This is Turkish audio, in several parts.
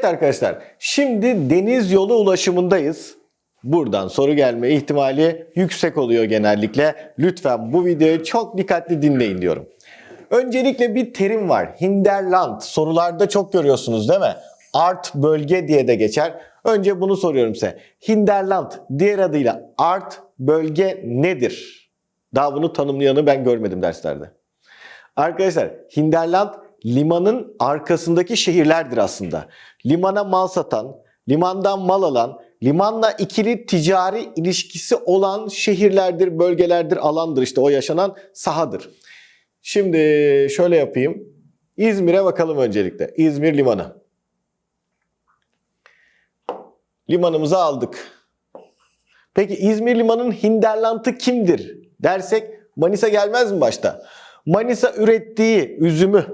Evet arkadaşlar, şimdi deniz yolu ulaşımındayız. Buradan soru gelme ihtimali yüksek oluyor genellikle. Lütfen bu videoyu çok dikkatli dinleyin diyorum. Öncelikle bir terim var. Hinterland. Sorularda çok görüyorsunuz değil mi? Art bölge diye de geçer. Önce bunu soruyorum size. Hinterland diğer adıyla art bölge nedir? Daha bunu tanımlayanı ben görmedim derslerde. Arkadaşlar Hinterland limanın arkasındaki şehirlerdir aslında. Limana mal satan, limandan mal alan, limanla ikili ticari ilişkisi olan şehirlerdir, bölgelerdir, alandır işte o yaşanan sahadır. Şimdi şöyle yapayım. İzmir'e bakalım öncelikle. İzmir limanı. Limanımızı aldık. Peki İzmir limanının hinterland'ı kimdir dersek Manisa gelmez mi başta? Manisa ürettiği üzümü,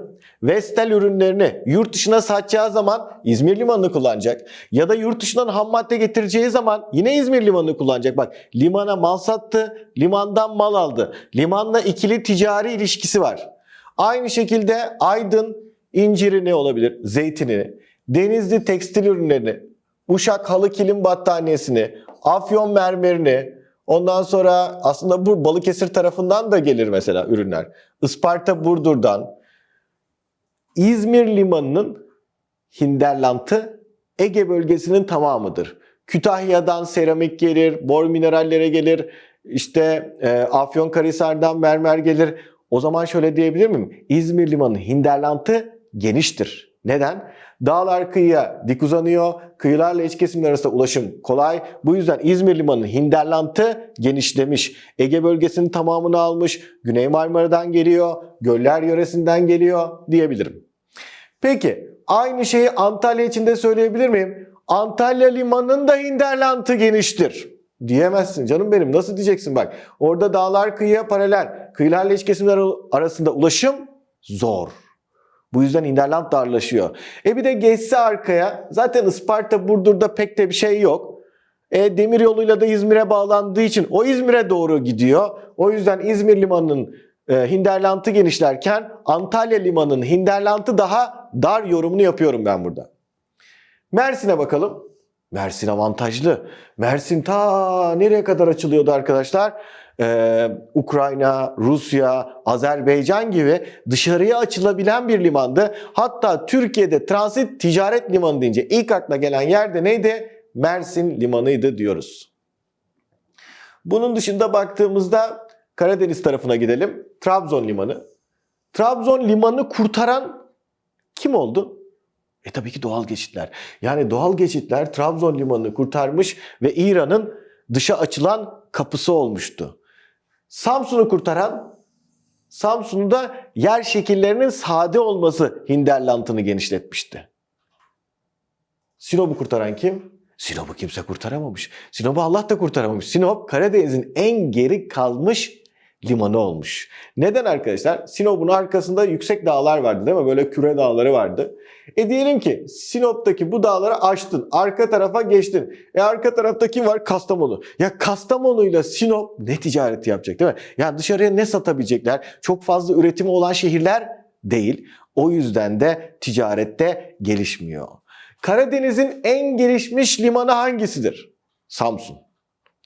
Vestel ürünlerini yurt dışına satacağı zaman İzmir limanını kullanacak. Ya da yurt dışından ham madde getireceği zaman yine İzmir limanını kullanacak. Bak limana mal sattı, limandan mal aldı. Limanla ikili ticari ilişkisi var. Aynı şekilde Aydın inciri ne olabilir? Zeytini, Denizli tekstil ürünlerini, Uşak halı kilim battaniyesini, Afyon mermerini, ondan sonra aslında bu Balıkesir tarafından da gelir mesela ürünler. Isparta Burdur'dan, İzmir limanının hinterland'ı Ege bölgesinin tamamıdır. Kütahya'dan seramik gelir, bor minerallere gelir, işte e, Afyonkarahisar'dan mermer gelir. O zaman şöyle diyebilir miyim? İzmir limanının hinterland'ı geniştir. Neden? Dağlar kıyıya dik uzanıyor. Kıyılarla iç kesimler arasında ulaşım kolay. Bu yüzden İzmir limanının hinterland'ı genişlemiş. Ege bölgesinin tamamını almış. Güney Marmara'dan geliyor. Göller yöresinden geliyor diyebilirim. Peki aynı şeyi Antalya için de söyleyebilir miyim? Antalya limanının da hinterland'ı geniştir. Diyemezsin canım benim. Nasıl diyeceksin bak. Orada dağlar kıyıya paralel. Kıyılarla iç kesimler arasında ulaşım zor. Bu yüzden hinterland darlaşıyor. E bir de geçse arkaya zaten Isparta Burdur'da pek de bir şey yok. E, demir yoluyla da İzmir'e bağlandığı için o İzmir'e doğru gidiyor. O yüzden İzmir limanının e, hinterland'ı genişlerken Antalya limanının hinterland'ı daha dar yorumunu yapıyorum ben burada. Mersin'e bakalım. Mersin avantajlı. Mersin ta nereye kadar açılıyordu arkadaşlar? Ee, Ukrayna, Rusya, Azerbaycan gibi dışarıya açılabilen bir limandı. Hatta Türkiye'de transit ticaret limanı deyince ilk akla gelen yerde neydi? Mersin limanıydı diyoruz. Bunun dışında baktığımızda Karadeniz tarafına gidelim. Trabzon limanı. Trabzon limanı kurtaran kim oldu? E tabii ki doğal geçitler. Yani doğal geçitler Trabzon limanını kurtarmış ve İran'ın dışa açılan kapısı olmuştu. Samsun'u kurtaran Samsun'da yer şekillerinin sade olması hinterland'ını genişletmişti. Sinop'u kurtaran kim? Sinop'u kimse kurtaramamış. Sinop'u Allah da kurtaramamış. Sinop Karadeniz'in en geri kalmış limanı olmuş. Neden arkadaşlar? Sinop'un arkasında yüksek dağlar vardı değil mi? Böyle küre dağları vardı. E diyelim ki Sinop'taki bu dağları aştın. Arka tarafa geçtin. E arka tarafta kim var? Kastamonu. Ya Kastamonu'yla Sinop ne ticareti yapacak değil mi? Ya dışarıya ne satabilecekler? Çok fazla üretimi olan şehirler değil. O yüzden de ticarette gelişmiyor. Karadeniz'in en gelişmiş limanı hangisidir? Samsun.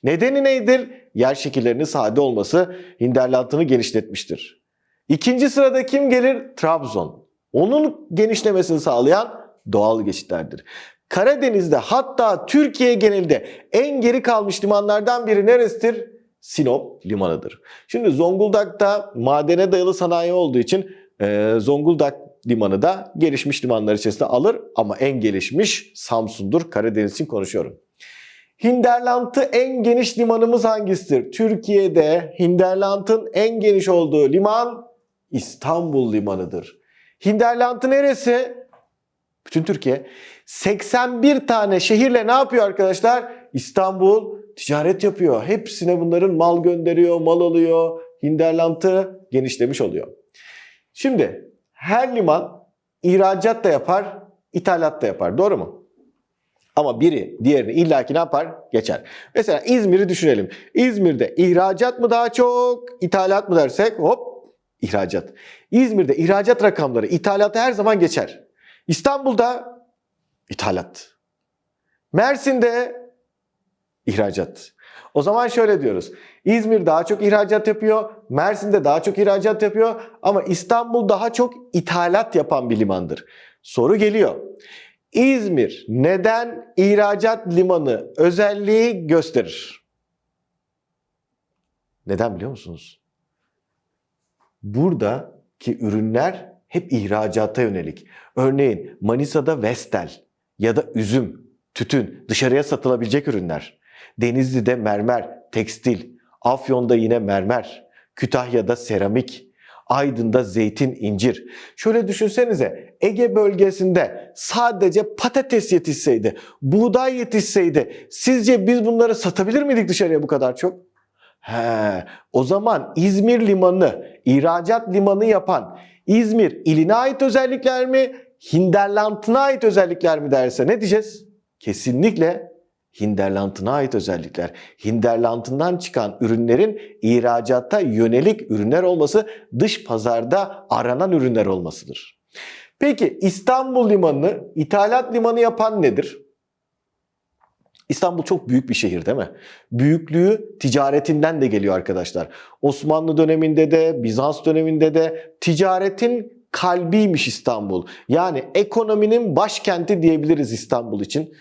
Nedeni nedir? Yer şekillerinin sade olması hinterland'ını genişletmiştir. İkinci sırada kim gelir? Trabzon. Onun genişlemesini sağlayan doğal geçitlerdir. Karadeniz'de hatta Türkiye genelinde en geri kalmış limanlardan biri neresidir? Sinop limanıdır. Şimdi Zonguldak'ta madene dayalı sanayi olduğu için e, Zonguldak limanı da gelişmiş limanlar içerisinde alır ama en gelişmiş Samsun'dur. Karadeniz için konuşuyorum. Hinterland'ı en geniş limanımız hangisidir? Türkiye'de Hinterland'ın en geniş olduğu liman İstanbul limanıdır. Hinterland'ı neresi? Bütün Türkiye. 81 tane şehirle ne yapıyor arkadaşlar? İstanbul ticaret yapıyor. Hepsine bunların mal gönderiyor, mal alıyor. Hinterland'ı genişlemiş oluyor. Şimdi her liman ihracat da yapar, ithalat da yapar. Doğru mu? Ama biri diğerini illaki ne yapar? Geçer. Mesela İzmir'i düşünelim. İzmir'de ihracat mı daha çok, ithalat mı dersek hop ihracat. İzmir'de ihracat rakamları ithalatı her zaman geçer. İstanbul'da ithalat. Mersin'de ihracat. O zaman şöyle diyoruz. İzmir daha çok ihracat yapıyor, Mersin'de daha çok ihracat yapıyor ama İstanbul daha çok ithalat yapan bir limandır. Soru geliyor. İzmir neden ihracat limanı özelliği gösterir? Neden biliyor musunuz? Buradaki ürünler hep ihracata yönelik. Örneğin Manisa'da Vestel ya da üzüm, tütün dışarıya satılabilecek ürünler. Denizli'de mermer, tekstil, Afyon'da yine mermer, Kütahya'da seramik, Aydın'da zeytin, incir. Şöyle düşünsenize Ege bölgesinde sadece patates yetişseydi, buğday yetişseydi sizce biz bunları satabilir miydik dışarıya bu kadar çok? He, o zaman İzmir limanı, ihracat limanı yapan İzmir iline ait özellikler mi, Hinterland'ına ait özellikler mi derse ne diyeceğiz? Kesinlikle Hinterland'ına ait özellikler. Hinterland'ından çıkan ürünlerin ihracata yönelik ürünler olması, dış pazarda aranan ürünler olmasıdır. Peki İstanbul limanını ithalat limanı yapan nedir? İstanbul çok büyük bir şehir değil mi? Büyüklüğü ticaretinden de geliyor arkadaşlar. Osmanlı döneminde de, Bizans döneminde de ticaretin kalbiymiş İstanbul. Yani ekonominin başkenti diyebiliriz İstanbul için.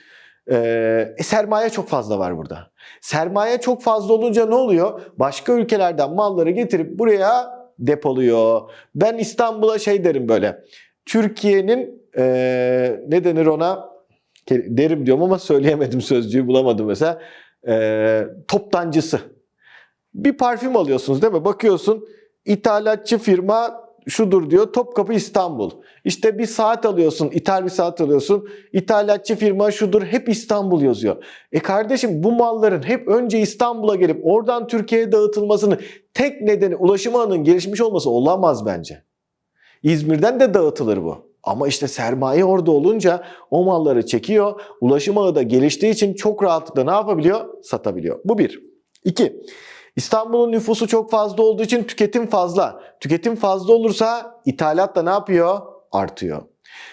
Ee, sermaye çok fazla var burada. Sermaye çok fazla olunca ne oluyor? Başka ülkelerden malları getirip buraya depoluyor. Ben İstanbul'a şey derim böyle. Türkiye'nin ee, ne denir ona? Derim diyorum ama söyleyemedim sözcüğü bulamadım mesela. Ee, toptancısı. Bir parfüm alıyorsunuz değil mi? Bakıyorsun ithalatçı firma şudur diyor Topkapı İstanbul. İşte bir saat alıyorsun, ithal bir saat alıyorsun. İthalatçı firma şudur hep İstanbul yazıyor. E kardeşim bu malların hep önce İstanbul'a gelip oradan Türkiye'ye dağıtılmasının tek nedeni ulaşım ağının gelişmiş olması olamaz bence. İzmir'den de dağıtılır bu. Ama işte sermaye orada olunca o malları çekiyor. Ulaşım ağı da geliştiği için çok rahatlıkla ne yapabiliyor? Satabiliyor. Bu bir. İki. İstanbul'un nüfusu çok fazla olduğu için tüketim fazla. Tüketim fazla olursa ithalat da ne yapıyor? Artıyor.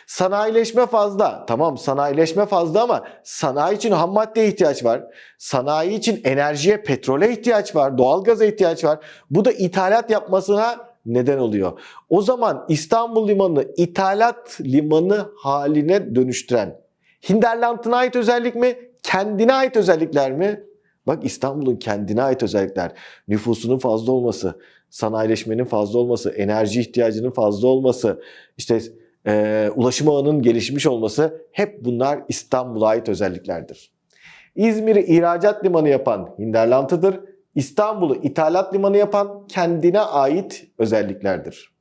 Sanayileşme fazla. Tamam sanayileşme fazla ama sanayi için ham maddeye ihtiyaç var. Sanayi için enerjiye, petrole ihtiyaç var. Doğalgaza ihtiyaç var. Bu da ithalat yapmasına neden oluyor. O zaman İstanbul Limanı'nı ithalat limanı haline dönüştüren Hinterland'ına ait özellik mi? Kendine ait özellikler mi? Bak İstanbul'un kendine ait özellikler, nüfusunun fazla olması, sanayileşmenin fazla olması, enerji ihtiyacının fazla olması, işte e, ulaşım ağının gelişmiş olması hep bunlar İstanbul'a ait özelliklerdir. İzmir'i ihracat limanı yapan Hinterland'ıdır. İstanbul'u ithalat limanı yapan kendine ait özelliklerdir.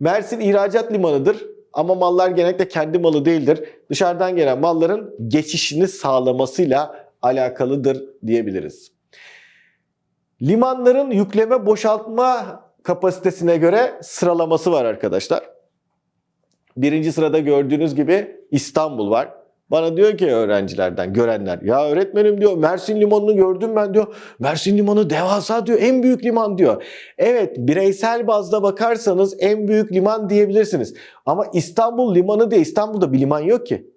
Mersin ihracat limanıdır ama mallar genellikle kendi malı değildir. Dışarıdan gelen malların geçişini sağlamasıyla alakalıdır diyebiliriz. Limanların yükleme boşaltma kapasitesine göre sıralaması var arkadaşlar. Birinci sırada gördüğünüz gibi İstanbul var. Bana diyor ki öğrencilerden, görenler, ya öğretmenim diyor Mersin Limanı'nı gördüm ben diyor. Mersin Limanı devasa diyor, en büyük liman diyor. Evet, bireysel bazda bakarsanız en büyük liman diyebilirsiniz. Ama İstanbul Limanı diye İstanbul'da bir liman yok ki.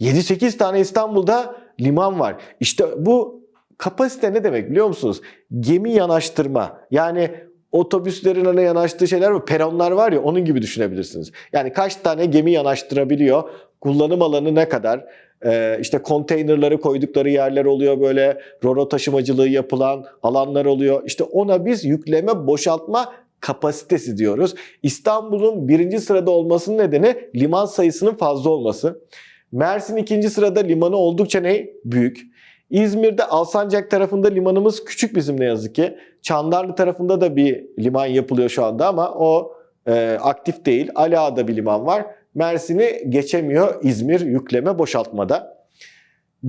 7-8 tane İstanbul'da liman var. İşte bu kapasite ne demek biliyor musunuz? Gemi yanaştırma. Yani otobüslerin hani yanaştığı şeyler var, peronlar var ya onun gibi düşünebilirsiniz. Yani kaç tane gemi yanaştırabiliyor? Kullanım alanı ne kadar? Ee, işte konteynerları koydukları yerler oluyor böyle roro taşımacılığı yapılan alanlar oluyor. İşte ona biz yükleme boşaltma kapasitesi diyoruz. İstanbul'un birinci sırada olmasının nedeni liman sayısının fazla olması. Mersin ikinci sırada limanı oldukça ne? Büyük. İzmir'de Alsancak tarafında limanımız küçük bizim ne yazık ki. Çandarlı tarafında da bir liman yapılıyor şu anda ama o e, aktif değil. Ali Ağa'da bir liman var. Mersin'i geçemiyor İzmir yükleme boşaltmada.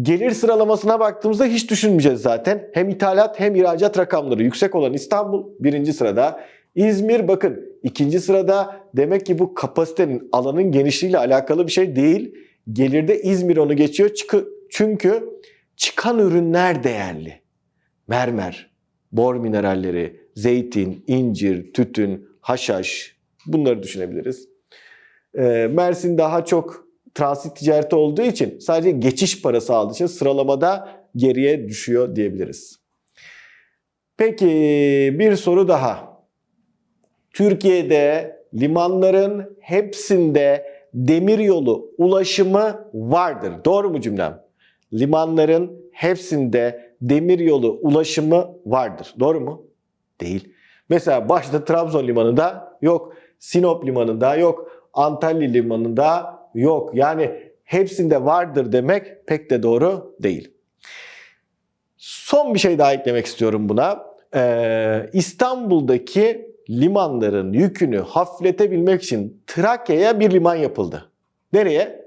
Gelir sıralamasına baktığımızda hiç düşünmeyeceğiz zaten. Hem ithalat hem ihracat rakamları yüksek olan İstanbul birinci sırada. İzmir bakın ikinci sırada demek ki bu kapasitenin alanın genişliğiyle alakalı bir şey değil. Gelirde İzmir onu geçiyor çünkü çıkan ürünler değerli. Mermer, bor mineralleri, zeytin, incir, tütün, haşhaş bunları düşünebiliriz. Mersin daha çok transit ticareti olduğu için sadece geçiş parası aldığı için sıralamada geriye düşüyor diyebiliriz. Peki bir soru daha. Türkiye'de limanların hepsinde demiryolu ulaşımı vardır. Doğru mu cümlem? Limanların hepsinde demiryolu ulaşımı vardır. Doğru mu? Değil. Mesela başta Trabzon limanında yok, Sinop limanında yok, Antalya limanında yok. Yani hepsinde vardır demek pek de doğru değil. Son bir şey daha eklemek istiyorum buna. Ee, İstanbul'daki limanların yükünü hafifletebilmek için Trakya'ya bir liman yapıldı. Nereye?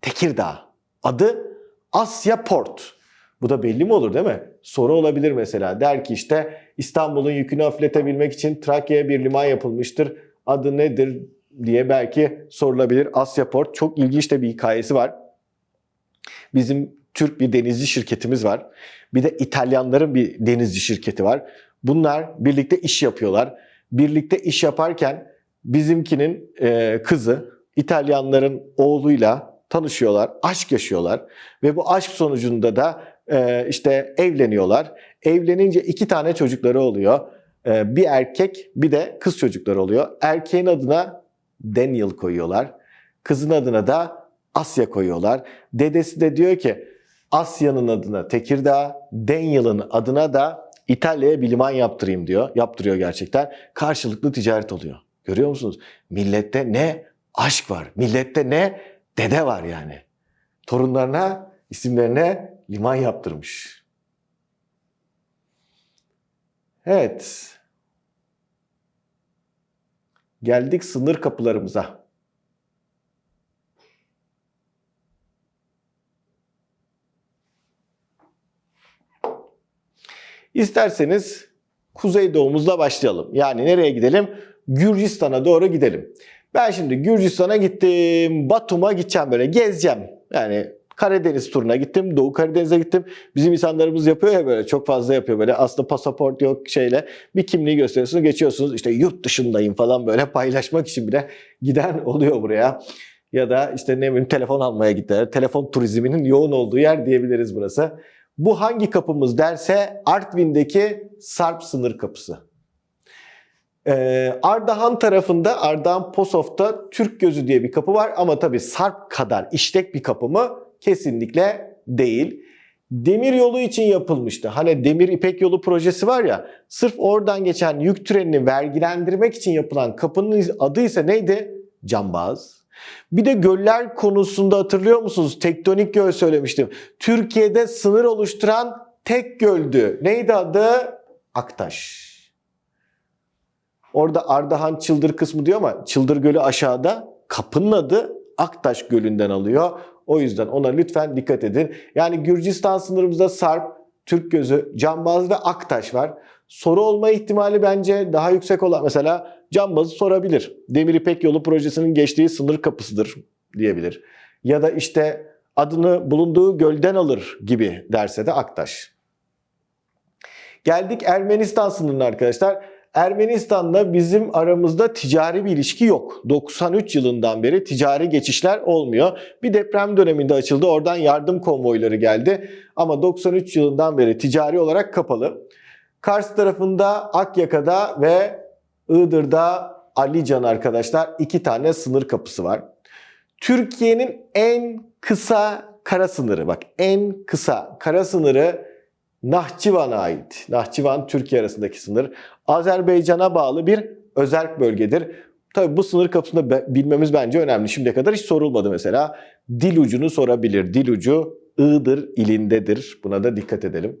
Tekirdağ. Adı Asya Port. Bu da belli mi olur değil mi? Soru olabilir mesela. Der ki işte İstanbul'un yükünü hafifletebilmek için Trakya'ya bir liman yapılmıştır. Adı nedir diye belki sorulabilir. Asya Port çok ilginç de bir hikayesi var. Bizim Türk bir denizci şirketimiz var. Bir de İtalyanların bir denizci şirketi var. Bunlar birlikte iş yapıyorlar. Birlikte iş yaparken bizimkinin e, kızı İtalyanların oğluyla tanışıyorlar, aşk yaşıyorlar ve bu aşk sonucunda da e, işte evleniyorlar. Evlenince iki tane çocukları oluyor. E, bir erkek bir de kız çocukları oluyor. Erkeğin adına Daniel koyuyorlar. Kızın adına da Asya koyuyorlar. Dedesi de diyor ki Asya'nın adına Tekirdağ, Daniel'ın adına da İtalya'ya bir liman yaptırayım diyor. Yaptırıyor gerçekten. Karşılıklı ticaret oluyor. Görüyor musunuz? Millette ne aşk var. Millette ne dede var yani. Torunlarına, isimlerine liman yaptırmış. Evet. Geldik sınır kapılarımıza. İsterseniz kuzeydoğumuzla başlayalım. Yani nereye gidelim? Gürcistan'a doğru gidelim. Ben şimdi Gürcistan'a gittim. Batum'a gideceğim böyle gezeceğim. Yani Karadeniz turuna gittim. Doğu Karadeniz'e gittim. Bizim insanlarımız yapıyor ya böyle çok fazla yapıyor böyle. Aslında pasaport yok şeyle. Bir kimliği gösteriyorsunuz geçiyorsunuz. İşte yurt dışındayım falan böyle paylaşmak için bile giden oluyor buraya. Ya da işte ne bileyim telefon almaya gittiler. Telefon turizminin yoğun olduğu yer diyebiliriz burası. Bu hangi kapımız derse Artvin'deki Sarp sınır kapısı. Ee, Ardahan tarafında Ardahan Posof'ta Türk Gözü diye bir kapı var ama tabii Sarp kadar işlek bir kapı mı? Kesinlikle değil. Demir yolu için yapılmıştı. Hani Demir İpek Yolu projesi var ya, sırf oradan geçen yük trenini vergilendirmek için yapılan kapının adı ise neydi? Cambaz. Bir de göller konusunda hatırlıyor musunuz? Tektonik göl söylemiştim. Türkiye'de sınır oluşturan tek göldü. Neydi adı? Aktaş. Orada Ardahan Çıldır kısmı diyor ama Çıldır Gölü aşağıda. Kapının adı Aktaş Gölü'nden alıyor. O yüzden ona lütfen dikkat edin. Yani Gürcistan sınırımızda Sarp, Türk Gözü, Cambaz ve Aktaş var. Soru olma ihtimali bence daha yüksek olan mesela Cambaz'ı sorabilir. Demir İpek Yolu projesinin geçtiği sınır kapısıdır diyebilir. Ya da işte adını bulunduğu gölden alır gibi derse de Aktaş. Geldik Ermenistan sınırına arkadaşlar. Ermenistan'la bizim aramızda ticari bir ilişki yok. 93 yılından beri ticari geçişler olmuyor. Bir deprem döneminde açıldı. Oradan yardım konvoyları geldi. Ama 93 yılından beri ticari olarak kapalı. Kars tarafında Akyaka'da ve Iğdır'da Alican arkadaşlar iki tane sınır kapısı var. Türkiye'nin en kısa kara sınırı bak en kısa kara sınırı Nahçıvan'a ait. Nahçıvan Türkiye arasındaki sınır. Azerbaycan'a bağlı bir özerk bölgedir. Tabii bu sınır kapısını bilmemiz bence önemli. Şimdiye kadar hiç sorulmadı mesela. Dil ucunu sorabilir. Dil ucu Iğdır ilindedir. Buna da dikkat edelim.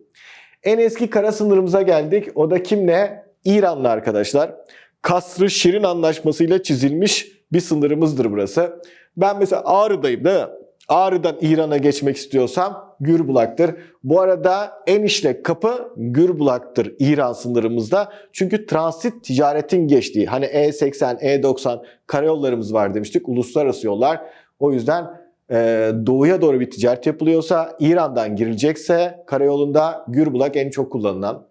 En eski kara sınırımıza geldik. O da kimle? İran'la arkadaşlar. Kasrı Şirin Anlaşması'yla çizilmiş bir sınırımızdır burası. Ben mesela Ağrı'dayım değil mi? Ağrı'dan İran'a geçmek istiyorsam Gürbulak'tır. Bu arada en işlek kapı Gürbulak'tır İran sınırımızda. Çünkü transit ticaretin geçtiği hani E80, E90 karayollarımız var demiştik. Uluslararası yollar. O yüzden e, doğuya doğru bir ticaret yapılıyorsa İran'dan girilecekse karayolunda Gürbulak en çok kullanılan.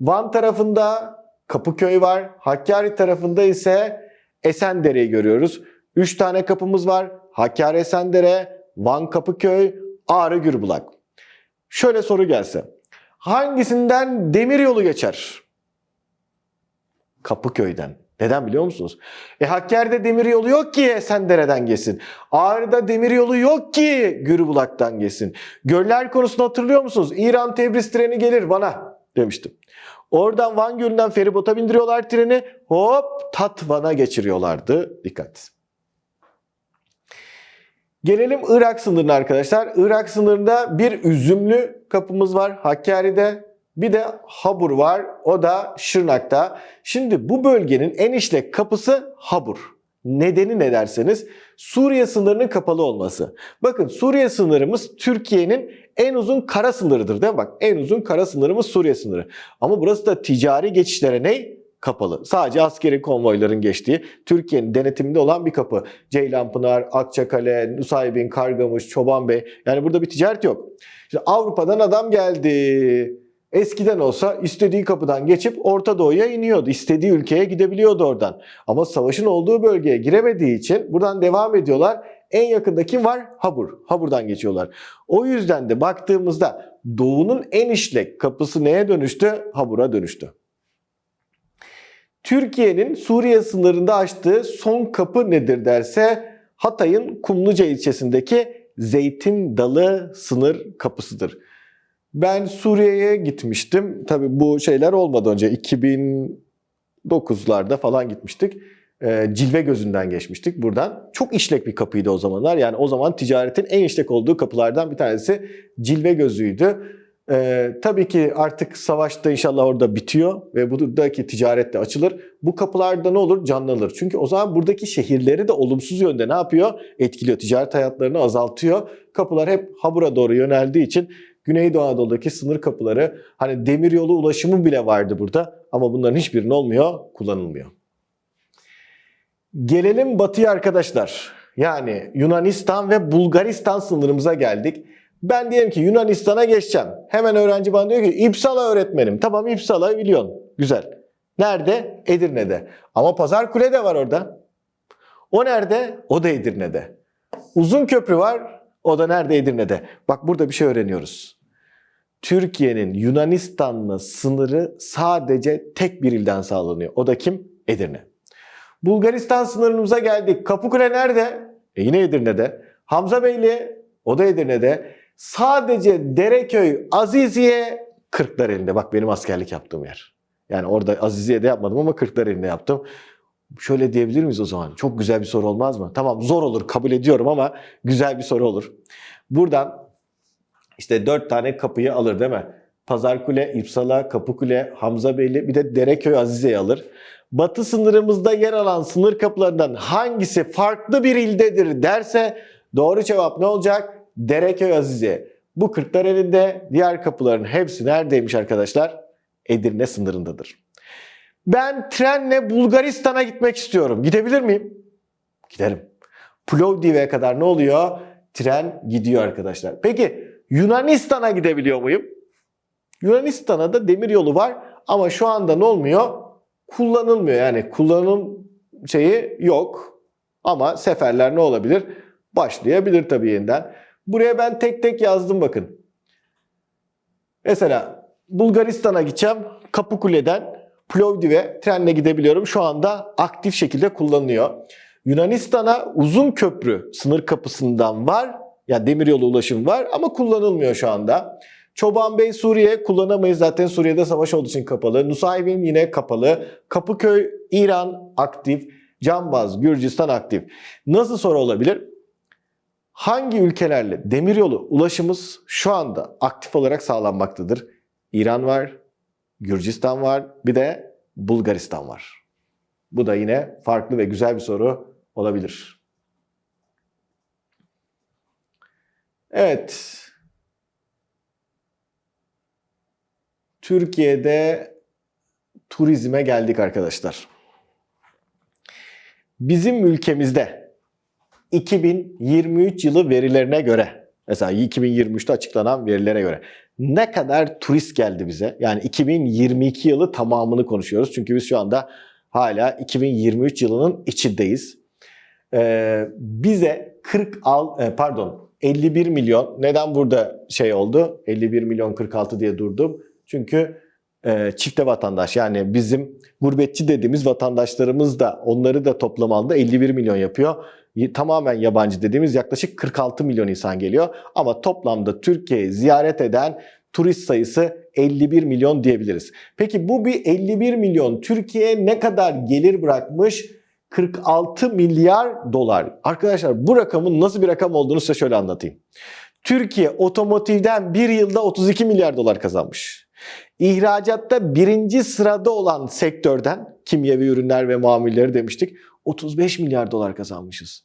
Van tarafında Kapıköy var. Hakkari tarafında ise Esendere'yi görüyoruz. 3 tane kapımız var. Hakkari Esendere, Van Kapıköy, Ağrı Gürbulak. Şöyle soru gelse. Hangisinden demir yolu geçer? Kapıköy'den. Neden biliyor musunuz? E Hakkari'de demir yolu yok ki Esendere'den geçsin. Ağrı'da demir yolu yok ki Gürbulak'tan geçsin. Göller konusunu hatırlıyor musunuz? İran Tebriz treni gelir bana demiştim. Oradan Van Gölü'nden feribota bindiriyorlar treni. Hop Tatvan'a geçiriyorlardı. Dikkat. Gelelim Irak sınırına arkadaşlar. Irak sınırında bir üzümlü kapımız var Hakkari'de. Bir de Habur var. O da Şırnak'ta. Şimdi bu bölgenin en işlek kapısı Habur. Nedeni ne derseniz Suriye sınırının kapalı olması. Bakın Suriye sınırımız Türkiye'nin en uzun kara sınırıdır değil mi? Bak en uzun kara sınırımız Suriye sınırı. Ama burası da ticari geçişlere ne? Kapalı. Sadece askeri konvoyların geçtiği Türkiye'nin denetiminde olan bir kapı. Ceylanpınar, Akçakale, Nusaybin, Kargamış, Çobanbey. Yani burada bir ticaret yok. İşte Avrupa'dan adam geldi. Eskiden olsa istediği kapıdan geçip Orta Doğu'ya iniyordu. İstediği ülkeye gidebiliyordu oradan. Ama savaşın olduğu bölgeye giremediği için buradan devam ediyorlar. En yakında kim var? Habur. Habur'dan geçiyorlar. O yüzden de baktığımızda Doğu'nun en işlek kapısı neye dönüştü? Habur'a dönüştü. Türkiye'nin Suriye sınırında açtığı son kapı nedir derse Hatay'ın Kumluca ilçesindeki Zeytin Dalı sınır kapısıdır. Ben Suriye'ye gitmiştim. Tabii bu şeyler olmadı önce. 2009'larda falan gitmiştik. Ee, Cilve gözünden geçmiştik buradan. Çok işlek bir kapıydı o zamanlar. Yani o zaman ticaretin en işlek olduğu kapılardan bir tanesi Cilve gözüydü. Ee, tabii ki artık savaşta inşallah orada bitiyor ve buradaki ticaret de açılır. Bu kapılarda ne olur? Canlanır. Çünkü o zaman buradaki şehirleri de olumsuz yönde ne yapıyor? Etkiliyor. Ticaret hayatlarını azaltıyor. Kapılar hep Habur'a doğru yöneldiği için Güneydoğu Anadolu'daki sınır kapıları hani demiryolu ulaşımı bile vardı burada ama bunların hiçbirinin olmuyor, kullanılmıyor. Gelelim batıya arkadaşlar. Yani Yunanistan ve Bulgaristan sınırımıza geldik. Ben diyelim ki Yunanistan'a geçeceğim. Hemen öğrenci bana diyor ki İpsala öğretmenim. Tamam İpsala biliyorsun. Güzel. Nerede? Edirne'de. Ama Pazarkule de var orada. O nerede? O da Edirne'de. Uzun köprü var. O da nerede? Edirne'de. Bak burada bir şey öğreniyoruz. Türkiye'nin Yunanistan'la sınırı sadece tek bir ilden sağlanıyor. O da kim? Edirne. Bulgaristan sınırımıza geldik. Kapıkule nerede? E yine Edirne'de. Hamza Beyli o da Edirne'de. Sadece Dereköy, Aziziye, Kırklareli'nde. Bak benim askerlik yaptığım yer. Yani orada Aziziye'de yapmadım ama Kırklareli'nde yaptım. Şöyle diyebilir miyiz o zaman? Çok güzel bir soru olmaz mı? Tamam zor olur kabul ediyorum ama güzel bir soru olur. Buradan işte dört tane kapıyı alır değil mi? Pazarkule, İpsala, Kapıkule, Hamzabeyli bir de Dereköy Azize'yi alır. Batı sınırımızda yer alan sınır kapılarından hangisi farklı bir ildedir derse doğru cevap ne olacak? Dereköy Azize. Bu Kırklareli'nde diğer kapıların hepsi neredeymiş arkadaşlar? Edirne sınırındadır. Ben trenle Bulgaristan'a gitmek istiyorum. Gidebilir miyim? Giderim. Plovdiv'e kadar ne oluyor? Tren gidiyor arkadaşlar. Peki Yunanistan'a gidebiliyor muyum? Yunanistan'a da demir yolu var ama şu anda ne olmuyor? Kullanılmıyor. Yani kullanım şeyi yok. Ama seferler ne olabilir? Başlayabilir tabii yeniden. Buraya ben tek tek yazdım bakın. Mesela Bulgaristan'a gideceğim. Kapıkule'den Plovdiv'e trenle gidebiliyorum. Şu anda aktif şekilde kullanılıyor. Yunanistan'a uzun köprü sınır kapısından var. Ya yani demiryolu ulaşım var ama kullanılmıyor şu anda. Çoban Bey Suriye kullanamayız zaten Suriye'de savaş olduğu için kapalı. Nusaybin yine kapalı. Kapıköy İran aktif. Cambaz Gürcistan aktif. Nasıl soru olabilir? Hangi ülkelerle demiryolu ulaşımız şu anda aktif olarak sağlanmaktadır? İran var, Gürcistan var, bir de Bulgaristan var. Bu da yine farklı ve güzel bir soru olabilir. Evet. Türkiye'de turizme geldik arkadaşlar. Bizim ülkemizde 2023 yılı verilerine göre mesela 2023'te açıklanan verilere göre ne kadar turist geldi bize? Yani 2022 yılı tamamını konuşuyoruz. Çünkü biz şu anda hala 2023 yılının içindeyiz. e, bize 40 al, e, pardon 51 milyon neden burada şey oldu 51 milyon 46 diye durdum çünkü e, çifte vatandaş yani bizim gurbetçi dediğimiz vatandaşlarımız da onları da toplam aldı 51 milyon yapıyor. Tamamen yabancı dediğimiz yaklaşık 46 milyon insan geliyor ama toplamda Türkiye'yi ziyaret eden turist sayısı 51 milyon diyebiliriz. Peki bu bir 51 milyon Türkiye'ye ne kadar gelir bırakmış? 46 milyar dolar. Arkadaşlar bu rakamın nasıl bir rakam olduğunu size şöyle anlatayım. Türkiye otomotivden bir yılda 32 milyar dolar kazanmış. İhracatta birinci sırada olan sektörden kimyevi ürünler ve mamulleri demiştik 35 milyar dolar kazanmışız.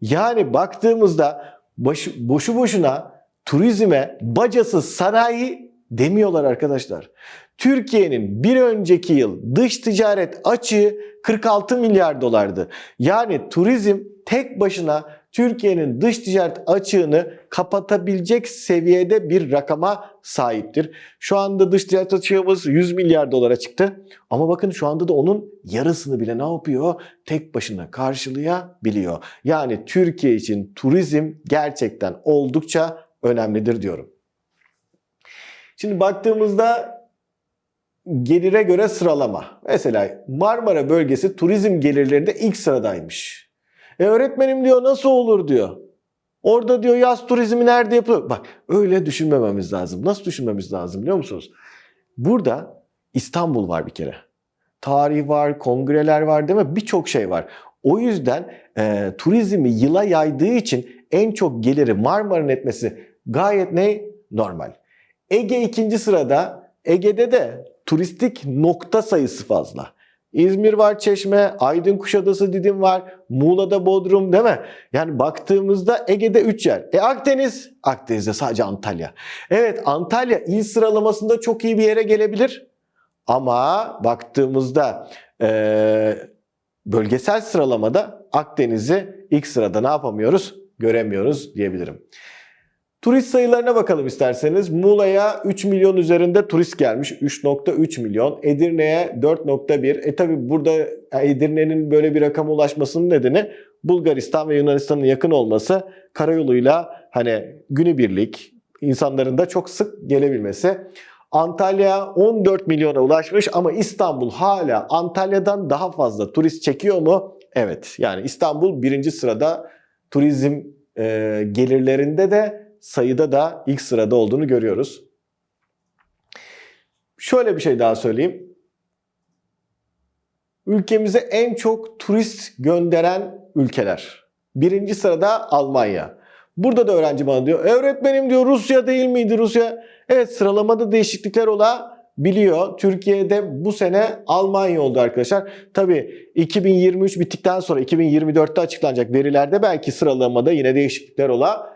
Yani baktığımızda başı, boşu boşuna turizme bacasız sanayi demiyorlar arkadaşlar. Türkiye'nin bir önceki yıl dış ticaret açığı 46 milyar dolardı. Yani turizm tek başına Türkiye'nin dış ticaret açığını kapatabilecek seviyede bir rakama sahiptir. Şu anda dış ticaret açığımız 100 milyar dolara çıktı. Ama bakın şu anda da onun yarısını bile ne yapıyor? Tek başına karşılayabiliyor. Yani Türkiye için turizm gerçekten oldukça önemlidir diyorum. Şimdi baktığımızda gelire göre sıralama. Mesela Marmara bölgesi turizm gelirlerinde ilk sıradaymış. E öğretmenim diyor nasıl olur diyor. Orada diyor yaz turizmi nerede yapılıyor? Bak öyle düşünmememiz lazım. Nasıl düşünmemiz lazım biliyor musunuz? Burada İstanbul var bir kere. Tarih var, kongreler var değil mi? Birçok şey var. O yüzden e, turizmi yıla yaydığı için en çok geliri Marmara'nın etmesi gayet ne? Normal. Ege ikinci sırada. Ege'de de turistik nokta sayısı fazla. İzmir var, Çeşme, Aydın Kuşadası, Didim var, Muğla'da Bodrum değil mi? Yani baktığımızda Ege'de 3 yer. E Akdeniz, Akdeniz'de sadece Antalya. Evet Antalya il sıralamasında çok iyi bir yere gelebilir. Ama baktığımızda e, bölgesel sıralamada Akdeniz'i ilk sırada ne yapamıyoruz? Göremiyoruz diyebilirim. Turist sayılarına bakalım isterseniz. Muğla'ya 3 milyon üzerinde turist gelmiş. 3.3 milyon. Edirne'ye 4.1. E tabi burada Edirne'nin böyle bir rakama ulaşmasının nedeni Bulgaristan ve Yunanistan'ın yakın olması. Karayoluyla hani günübirlik insanların da çok sık gelebilmesi. Antalya 14 milyona ulaşmış ama İstanbul hala Antalya'dan daha fazla turist çekiyor mu? Evet. Yani İstanbul birinci sırada turizm e, gelirlerinde de sayıda da ilk sırada olduğunu görüyoruz. Şöyle bir şey daha söyleyeyim. Ülkemize en çok turist gönderen ülkeler. Birinci sırada Almanya. Burada da öğrenci bana diyor, öğretmenim diyor Rusya değil miydi Rusya? Evet sıralamada değişiklikler olabiliyor. Türkiye'de bu sene Almanya oldu arkadaşlar. Tabii 2023 bittikten sonra 2024'te açıklanacak verilerde belki sıralamada yine değişiklikler olabilir.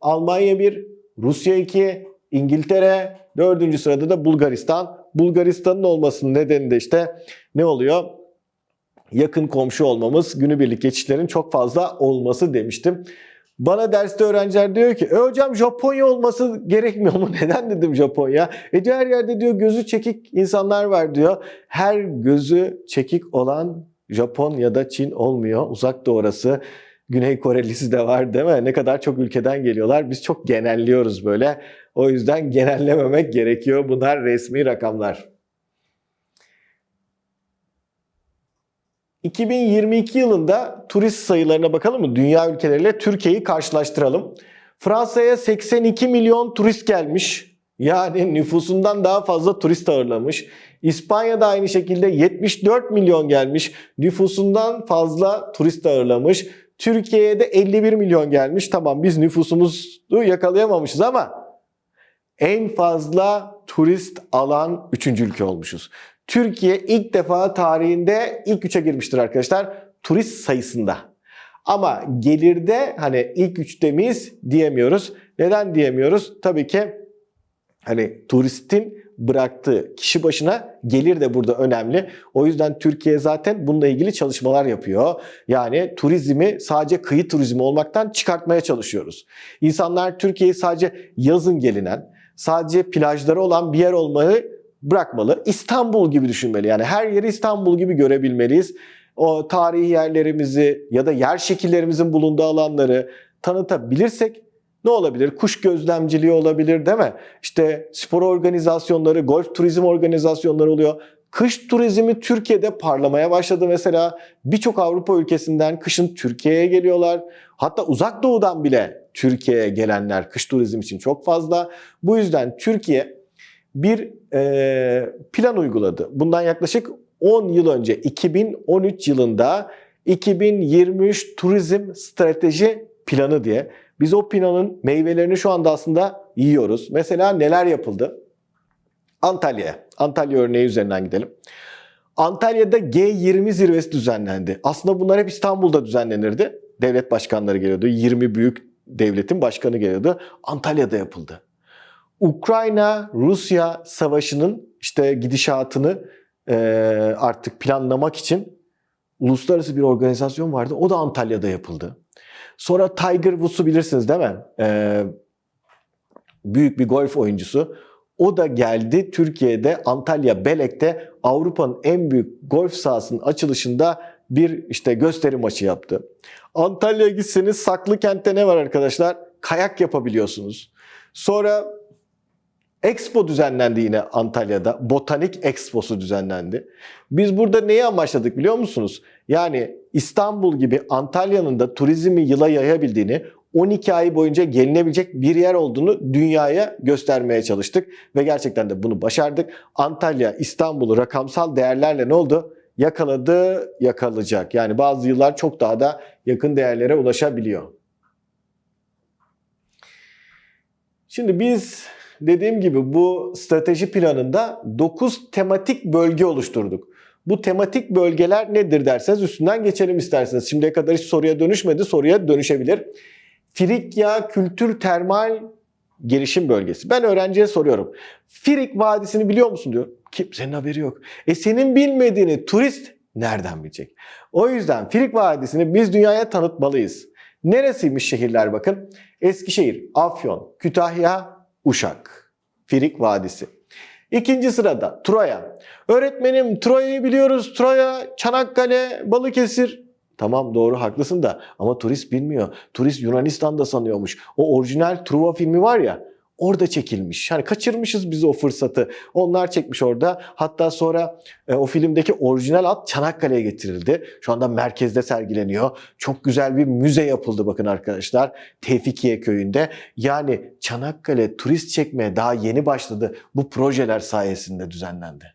Almanya 1, Rusya 2, İngiltere 4. sırada da Bulgaristan. Bulgaristan'ın olmasının nedeni de işte ne oluyor? Yakın komşu olmamız, günübirlik geçişlerin çok fazla olması demiştim. Bana derste öğrenciler diyor ki e hocam Japonya olması gerekmiyor mu? Neden dedim Japonya? E diyor her yerde diyor gözü çekik insanlar var diyor. Her gözü çekik olan Japon ya da Çin olmuyor. Uzak da orası. Güney Korelisi de var değil mi? Ne kadar çok ülkeden geliyorlar. Biz çok genelliyoruz böyle. O yüzden genellememek gerekiyor. Bunlar resmi rakamlar. 2022 yılında turist sayılarına bakalım mı? Dünya ülkeleriyle Türkiye'yi karşılaştıralım. Fransa'ya 82 milyon turist gelmiş. Yani nüfusundan daha fazla turist ağırlamış. İspanya'da aynı şekilde 74 milyon gelmiş. Nüfusundan fazla turist ağırlamış. Türkiye'de 51 milyon gelmiş. Tamam biz nüfusumuzu yakalayamamışız ama en fazla turist alan 3. ülke olmuşuz. Türkiye ilk defa tarihinde ilk 3'e girmiştir arkadaşlar turist sayısında. Ama gelirde hani ilk 3'te miyiz diyemiyoruz. Neden diyemiyoruz? Tabii ki hani turistin bıraktığı kişi başına gelir de burada önemli. O yüzden Türkiye zaten bununla ilgili çalışmalar yapıyor. Yani turizmi sadece kıyı turizmi olmaktan çıkartmaya çalışıyoruz. İnsanlar Türkiye'yi sadece yazın gelinen, sadece plajları olan bir yer olmayı bırakmalı. İstanbul gibi düşünmeli. Yani her yeri İstanbul gibi görebilmeliyiz. o tarihi yerlerimizi ya da yer şekillerimizin bulunduğu alanları tanıtabilirsek ne olabilir? Kuş gözlemciliği olabilir değil mi? İşte spor organizasyonları, golf turizm organizasyonları oluyor. Kış turizmi Türkiye'de parlamaya başladı mesela. Birçok Avrupa ülkesinden kışın Türkiye'ye geliyorlar. Hatta uzak doğudan bile Türkiye'ye gelenler kış turizm için çok fazla. Bu yüzden Türkiye bir e, plan uyguladı. Bundan yaklaşık 10 yıl önce 2013 yılında 2023 turizm strateji planı diye biz o planın meyvelerini şu anda aslında yiyoruz. Mesela neler yapıldı? Antalya'ya. Antalya örneği üzerinden gidelim. Antalya'da G20 zirvesi düzenlendi. Aslında bunlar hep İstanbul'da düzenlenirdi. Devlet başkanları geliyordu. 20 büyük devletin başkanı geliyordu. Antalya'da yapıldı. Ukrayna-Rusya savaşının işte gidişatını artık planlamak için uluslararası bir organizasyon vardı. O da Antalya'da yapıldı. Sonra Tiger Woods'u bilirsiniz değil mi? E, büyük bir golf oyuncusu. O da geldi Türkiye'de Antalya Belek'te Avrupa'nın en büyük golf sahasının açılışında bir işte gösteri maçı yaptı. Antalya'ya gitseniz Saklı Kent'te ne var arkadaşlar? Kayak yapabiliyorsunuz. Sonra Expo düzenlendi yine Antalya'da. Botanik Expo'su düzenlendi. Biz burada neyi amaçladık biliyor musunuz? Yani İstanbul gibi Antalya'nın da turizmi yıla yayabildiğini, 12 ay boyunca gelinebilecek bir yer olduğunu dünyaya göstermeye çalıştık ve gerçekten de bunu başardık. Antalya İstanbul'u rakamsal değerlerle ne oldu? Yakaladı, yakalayacak. Yani bazı yıllar çok daha da yakın değerlere ulaşabiliyor. Şimdi biz dediğim gibi bu strateji planında 9 tematik bölge oluşturduk. Bu tematik bölgeler nedir derseniz üstünden geçelim isterseniz. Şimdiye kadar hiç soruya dönüşmedi, soruya dönüşebilir. Frikya Kültür Termal Gelişim Bölgesi. Ben öğrenciye soruyorum. Frik Vadisi'ni biliyor musun diyor. Kimsenin haberi yok. E senin bilmediğini turist nereden bilecek? O yüzden Frik Vadisi'ni biz dünyaya tanıtmalıyız. Neresiymiş şehirler bakın. Eskişehir, Afyon, Kütahya, Uşak. Frik Vadisi. İkinci sırada Troya. Öğretmenim Troya'yı biliyoruz. Troya, Çanakkale, Balıkesir. Tamam doğru haklısın da ama turist bilmiyor. Turist Yunanistan'da sanıyormuş. O orijinal Truva filmi var ya orada çekilmiş. Hani kaçırmışız biz o fırsatı. Onlar çekmiş orada. Hatta sonra e, o filmdeki orijinal at Çanakkale'ye getirildi. Şu anda merkezde sergileniyor. Çok güzel bir müze yapıldı bakın arkadaşlar. Tevfikiye köyünde. Yani Çanakkale turist çekmeye daha yeni başladı. Bu projeler sayesinde düzenlendi.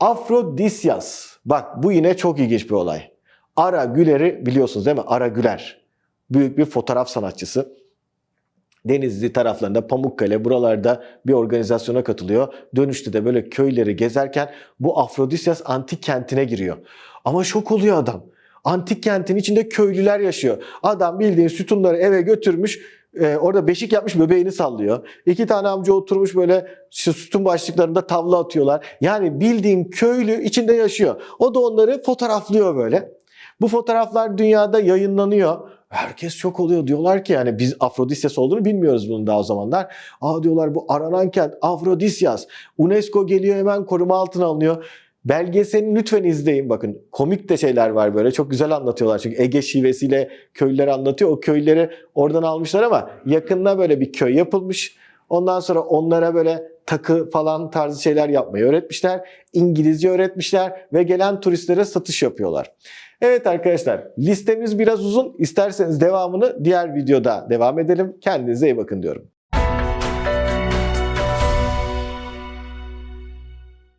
Afrodisyas. Bak bu yine çok ilginç bir olay. Ara Güler'i biliyorsunuz değil mi? Ara Güler. Büyük bir fotoğraf sanatçısı. Denizli taraflarında Pamukkale buralarda bir organizasyona katılıyor. Dönüşte de böyle köyleri gezerken bu Afrodisyas antik kentine giriyor. Ama şok oluyor adam. Antik kentin içinde köylüler yaşıyor. Adam bildiğin sütunları eve götürmüş. e, orada beşik yapmış bebeğini sallıyor. İki tane amca oturmuş böyle sütun başlıklarında tavla atıyorlar. Yani bildiğin köylü içinde yaşıyor. O da onları fotoğraflıyor böyle. Bu fotoğraflar dünyada yayınlanıyor. Herkes çok oluyor. Diyorlar ki yani biz Afrodisyas olduğunu bilmiyoruz bunun daha o zamanlar. Aa diyorlar bu aranan kent Afrodisyas. UNESCO geliyor hemen koruma altına alınıyor. Belgeselini lütfen izleyin bakın. Komik de şeyler var böyle. Çok güzel anlatıyorlar. Çünkü Ege şivesiyle köylüler anlatıyor. O köyleri oradan almışlar ama yakında böyle bir köy yapılmış. Ondan sonra onlara böyle takı falan tarzı şeyler yapmayı öğretmişler. İngilizce öğretmişler ve gelen turistlere satış yapıyorlar. Evet arkadaşlar listemiz biraz uzun. İsterseniz devamını diğer videoda devam edelim. Kendinize iyi bakın diyorum.